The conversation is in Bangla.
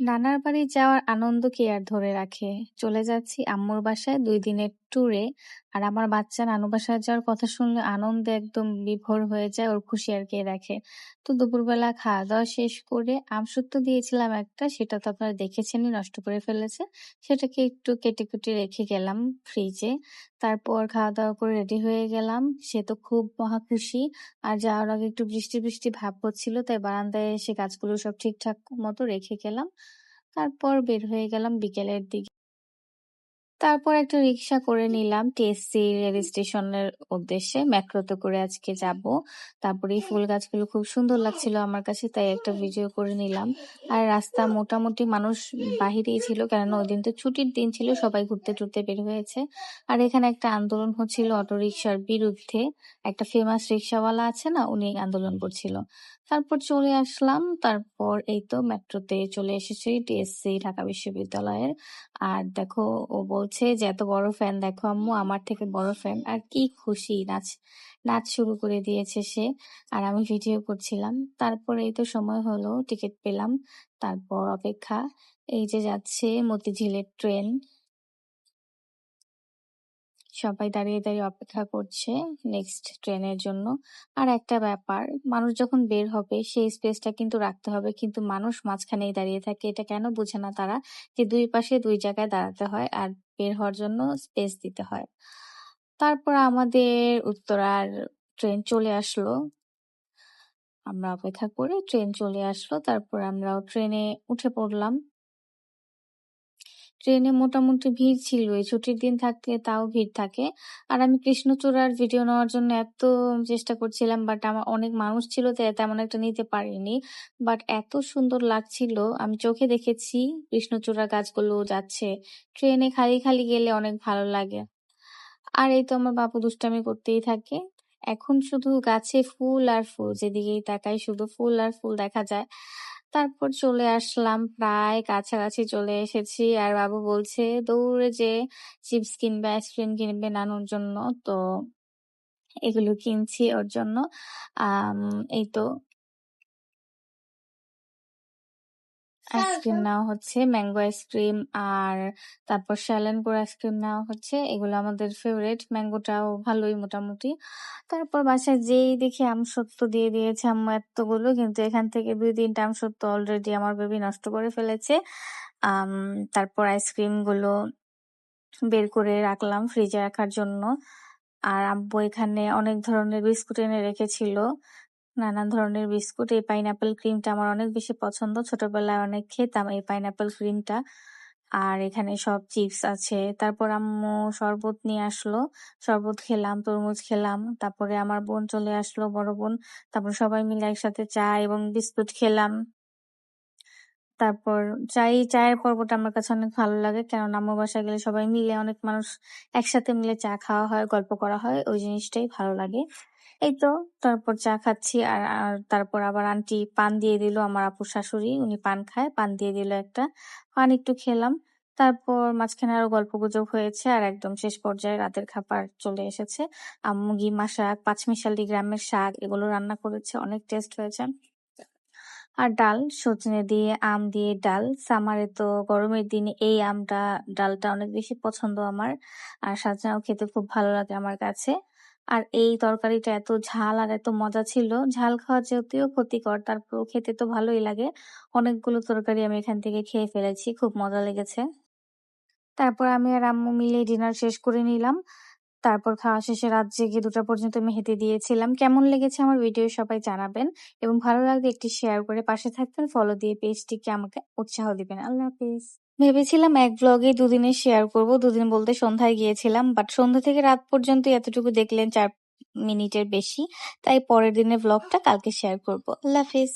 নানার বাড়ি যাওয়ার আনন্দ কে আর ধরে রাখে? চলে যাচ্ছি আম্মুর বাসায় দুই দিনের ট্যুরে আর আমার বাচ্চা নানু বাসায় যাওয়ার কথা শুনলে আনন্দে একদম বিভোর হয়ে যায়, ওর খুশি আর কে রাখে তো দুপুরবেলা খাওয়া দাওয়া শেষ করে আমসত্ত্ব দিয়েছিলাম একটা, সেটা তো আপনারা দেখেছেনই, নষ্ট করে ফেলেছে। সেটাকে একটু কেটে কুটে রেখে গেলাম ফ্রিজে তারপর খাওয়া দাওয়া করে রেডি হয়ে গেলাম। সে তো খুব মহা খুশি। আর যাওয়ার আগে একটু বৃষ্টি বৃষ্টি ভাব হচ্ছিল, তাই বারান্দায় এসে গাছগুলো সব ঠিকঠাক মতো রেখে গেলাম। তারপর বের হয়ে গেলাম বিকেলের দিকে। তারপর একটা রিক্সা করে নিলাম। টিএসসি রেল স্টেশনের উদ্দেশ্যে মেট্রোতে করে আজকে যাব। তারপরে এই ফুল গাছগুলো খুব সুন্দর লাগছিল আমার কাছে, তাই একটা ভিডিও করে নিলাম। আর রাস্তা মোটামুটি মানুষ বাহিরেই ছিল, কেননা ওই দিন তো ছুটির দিন ছিল, সবাই ঘুরতে টুরতে বের হয়েছে। আর এখানে একটা আন্দোলন হচ্ছিল অটো রিক্সার বিরুদ্ধে। একটা ফেমাস রিক্সাওয়ালা আছে না, উনি আন্দোলন করছিল। তারপর চলে আসলাম, তারপর এই তো মেট্রোতে চলে এসেছি টিএসসি ঢাকা বিশ্ববিদ্যালয়ের। আর দেখো, ও বলছে যে, এত বড় ফ্যান দেখো আম্মু, আমার থেকে বড় ফ্যান আর কি খুশি, নাচ নাচ শুরু করে দিয়েছে সে। আর আমি ভিডিও করছিলাম। তারপরে এই তো সময় হলো টিকিট পেলাম। তারপর অপেক্ষা, এই যে যাচ্ছে মতিঝিলের ট্রেন সবাই দাঁড়িয়ে দাঁড়িয়ে অপেক্ষা করছে নেক্সট ট্রেনের জন্য। আর একটা ব্যাপার, মানুষ যখন বের হবে, সেই স্পেসটা কিন্তু রাখতে হবে। কিন্তু মানুষ মাঝখানেই দাঁড়িয়ে থাকে, এটা কেন বুঝে না তারা যে দুই পাশে দুই জায়গায় দাঁড়াতে হয় আর বের হওয়ার জন্য স্পেস দিতে হয়। তারপর আমাদের উত্তরার ট্রেন চলে আসলো। আমরা অপেক্ষা করে ট্রেন চলে আসলো। তারপর আমরাও ট্রেনে উঠে পড়লাম। ট্রেনে মোটামুটি ভিড় ছিল। এই ছুটির দিন থাকলে তাও ভিড় থাকে। আর আমি কৃষ্ণচূড়ার ভিডিও নেওয়ার জন্য এত চেষ্টা করছিলাম বাট আমার অনেক মানুষ ছিল, তো তেমন একটা নিতে পারিনি। বাট এত সুন্দর লাগছিল, আমি চোখে দেখেছি কৃষ্ণচূড়ার গাছগুলো যাচ্ছে। ট্রেনে খালি খালি গেলে অনেক ভালো লাগে। আর এই তো আমার বাপু দুষ্টামি করতেই থাকে। এখন শুধু গাছে ফুল আর ফুল, যেদিকেই তাকাই শুধু ফুল আর ফুল দেখা যায়। তারপর চলে আসলাম। প্রায় কাছাকাছি চলে এসেছি আর বাবু বলছে, দৌড়ে যে চিপস কিনবে, আইসক্রিম কিনবে নানুর জন্য। তো এগুলো কিনছি ওর জন্য। এই তো আইসক্রিম নেওয়া হচ্ছে ম্যাঙ্গো আইসক্রিম আর তারপর শ্যালেনপুর আইসক্রিম নেওয়া হচ্ছে। এগুলো আমাদের ফেভারিট ম্যাঙ্গোটাও ভালোই মোটামুটি। তারপর বাসায় যেই দেখি আমসত্ত্ব দিয়ে দিয়েছে আম্মু এতগুলো কিন্তু এখান থেকে দুই তিনটা আমসত্ত্ব অলরেডি আমার বেবি নষ্ট করে ফেলেছে। তারপর আইসক্রিমগুলো বের করে রাখলাম ফ্রিজে রাখার জন্য। আর আব্বু এখানে অনেক ধরনের বিস্কুট এনে রেখেছিল। নানান ধরনের বিস্কুট। এই পাইনাপেল ক্রিমটা আমার অনেক বেশি পছন্দ। ছোটবেলায় অনেক খেতাম এই পাইনাপেল ক্রিমটা। আর এখানে সব চিপস আছে। তারপর আম্মু শরবত নিয়ে আসলো। শরবত খেলাম, তরমুজ খেলাম। তারপরে আমার বোন চলে আসলো, বড় বোন। তারপর সবাই মিলে একসাথে চা এবং বিস্কুট খেলাম। তারপর চাই, চায়ের পর্বটা আমার কাছে অনেক ভালো লাগে। কারণ আম্মু বাসায় গেলে সবাই মিলে অনেক মানুষ একসাথে মিলে চা খাওয়া হয়, গল্প করা হয়। ওই জিনিসটাই ভালো লাগে। এই তো তারপর চা খাচ্ছি আর আর তারপর আবার আন্টি পান দিয়ে দিল আমার আপু শাশুড়ি, উনি পান খায়, পান দিয়ে দিল একটা। পান একটু খেলাম, তারপর মাঝখানে আরও গল্প গুজব হয়েছে আর একদম শেষ পর্যায়ে রাতের খাবার চলে এসেছে। গিমা শাক পাঁচমিশালি গ্রামের শাক, এগুলো রান্না করেছে, অনেক টেস্ট হয়েছে। আর ডাল, সজনে দিয়ে আম দিয়ে ডাল, সামারে তো গরমের দিনে এই আমটা, ডালটা অনেক বেশি পছন্দ আমার। আর সাজনাও খেতে খুব ভালো লাগে আমার কাছে। আর এই তরকারিটা এত ঝাল আর এত মজা ছিল। ঝাল খাওয়া যেহেতু ক্ষতিকর, তারপরেও খেতে তো ভালোই লাগে। অনেকগুলো তরকারি আমি এখান থেকে খেয়ে ফেলেছি, খুব মজা লেগেছে। তারপর আমি আর আম্মু মিলে ডিনার শেষ করে নিলাম। তারপর খাওয়া শেষে রাত জেগে দুটা পর্যন্ত মেহেদি দিয়েছিলাম। কেমন লেগেছে আমার ভিডিও সবাই জানাবেন এবং ভালো লাগলে একটি শেয়ার করে পাশে থাকবেন। ফলো দিয়ে পেজটিকে আমাকে উৎসাহ দিবেন। আল্লাহ হাফিজ। ভেবেছিলাম এক ব্লগে দুদিনে শেয়ার করব। দুদিন বলতে সন্ধ্যায় গিয়েছিলাম বাট সন্ধ্যা থেকে রাত পর্যন্ত এতটুকু দেখলেন চার মিনিটের বেশি, তাই পরের দিনের ব্লগটা কালকে শেয়ার করব। আল্লাহ হাফিজ।